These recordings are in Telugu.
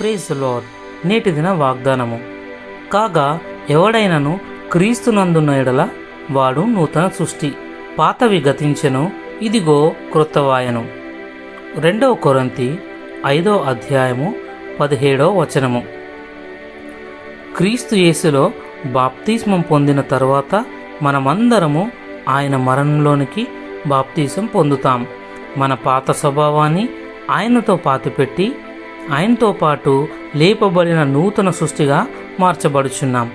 ప్రేజ్ లార్డ్ నేటి దిన వాగ్దానము. కాగా ఎవడైనను క్రీస్తునందున్న ఎడల వాడు నూతన సృష్టి. పాతవి గతించెను ఇదిగో క్రొత్తవాయను. రెండవ కొరంతి ఐదో అధ్యాయము పదిహేడో వచనము. క్రీస్తు యేసులో బాప్తిస్మం పొందిన తర్వాత మనమందరము ఆయన మరణంలోనికి బాప్తీసం పొందుతాం. మన పాత స్వభావాన్ని ఆయనతో పాతిపెట్టి ఆయనతో పాటు లేపబడిన నూతన సృష్టిగా మార్చబడుచున్నాం.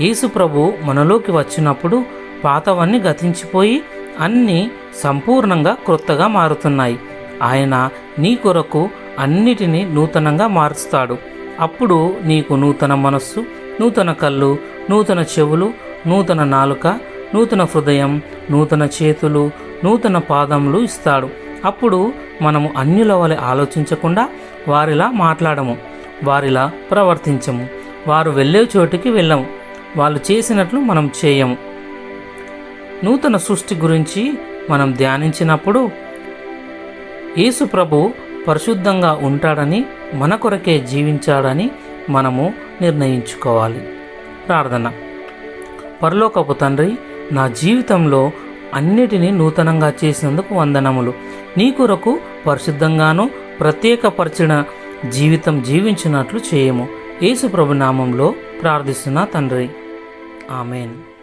యేసు ప్రభు మనలోకి వచ్చినప్పుడు పాతవన్నీ గతించిపోయి అన్నీ సంపూర్ణంగా క్రొత్తగా మారుతున్నాయి. ఆయన నీ కొరకు అన్నిటినీ నూతనంగా మారుస్తాడు. అప్పుడు నీకు నూతన మనస్సు నూతన కళ్ళు నూతన చెవులు నూతన నాలుక నూతన హృదయం నూతన చేతులు నూతన పాదములు ఇస్తాడు. అప్పుడు మనము అన్యుల వలె ఆలోచించకుండా వారిలా మాట్లాడము వారిలా ప్రవర్తించము. వారు వెళ్ళే చోటికి వెళ్ళము వాళ్ళు చేసినట్లు మనం చేయము. నూతన సృష్టి గురించి మనం ధ్యానించినప్పుడు యేసు ప్రభు పరిశుద్ధంగా ఉంటాడని మన కొరకే జీవించాడని మనము నిర్ణయించుకోవాలి. ప్రార్థన. పరలోకపు తండ్రి నా జీవితంలో అన్నిటినీ నూతనంగా చేసినందుకు వందనములు. నీ కొరకు పరిశుద్ధంగాను ప్రత్యేకపరిచిన జీవితం జీవించినట్లు చేయము. యేసు ప్రభు నామంలో ప్రార్థిస్తున్నా తండ్రి. ఆమెన్.